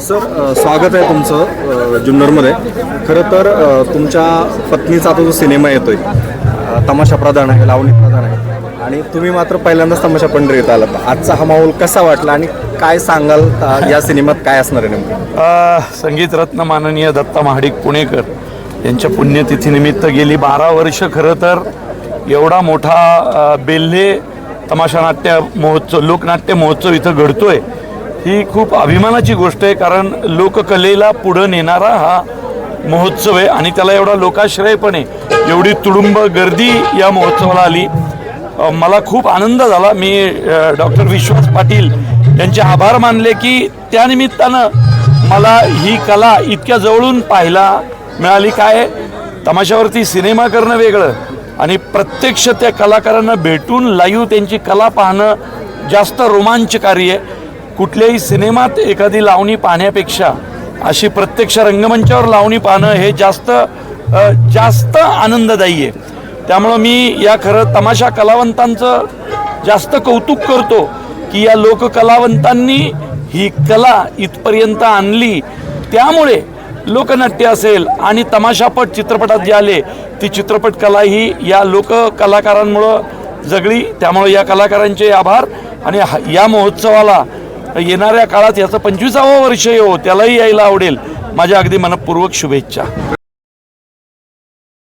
Sir स्वागत आहे तुमचं जुन्नरमध्ये. खरं तर तुमच्या पत्नीचा आता जो सिनेमा येतोय तमाशा प्रधान आहे लावणी प्रधान आहे. आणि तुम्ही मात्र पहिल्यांदाच तमाशा पंढरीत आलात. आजचा हा माहोल कसा वाटला आणि काय सांगाल या सिनेमात काय असणार आहे नेमकं? संगीत संगीतरत्न माननीय दत्ता महाडिक पुणेकर यांच्या पुण्यतिथीनिमित्त गेली बारा वर्ष खरं तर एवढा मोठा बेल्हे तमाशा नाट्य महोत्सव लोकनाट्य महोत्सव इथं घडतोय. ही खूप अभिमानाची गोष्ट आहे कारण लोककलेला पुढं नेणारा हा महोत्सव आहे आणि त्याला एवढा लोकाश्रय पण आहे. एवढी तुडुंब गर्दी या महोत्सवाला आली. मला खूप आनंद झाला. मी डॉक्टर विश्वास पाटील यांचे आभार मानले की त्यानिमित्तानं मला ही कला इतक्या जवळून पाहायला मिळाली. काय तमाशावरती सिनेमा करणं वेगळं आणि प्रत्यक्ष त्या कलाकारांना भेटून लाईव्ह त्यांची कला पाहणं जास्त रोमांचकारी आहे. कुठल्याही सिनेमात एखादी लावणी पाहण्यापेक्षा अशी प्रत्यक्ष रंगमंचावर लावणी पाहणं हे जास्त जास्त आनंददायी आहे. त्यामुळं मी या खरं तमाशा कलावंतांचं जास्त कौतुक करतो की या लोककलावंतांनी ही कला इथपर्यंत आणली. त्यामुळे लोकनाट्य असेल आणि तमाशापट चित्रपटात जे आले ती चित्रपट कला ही या लोककलाकारांमुळं जगली. त्यामुळे या कलाकारांचे आभार आणि हा- या महोत्सवाला येणाऱ्या काळात याचं पंचवीसावं वर्ष येऊ त्यालाही यायला आवडेल. माझ्या अगदी मनपूर्वक शुभेच्छा.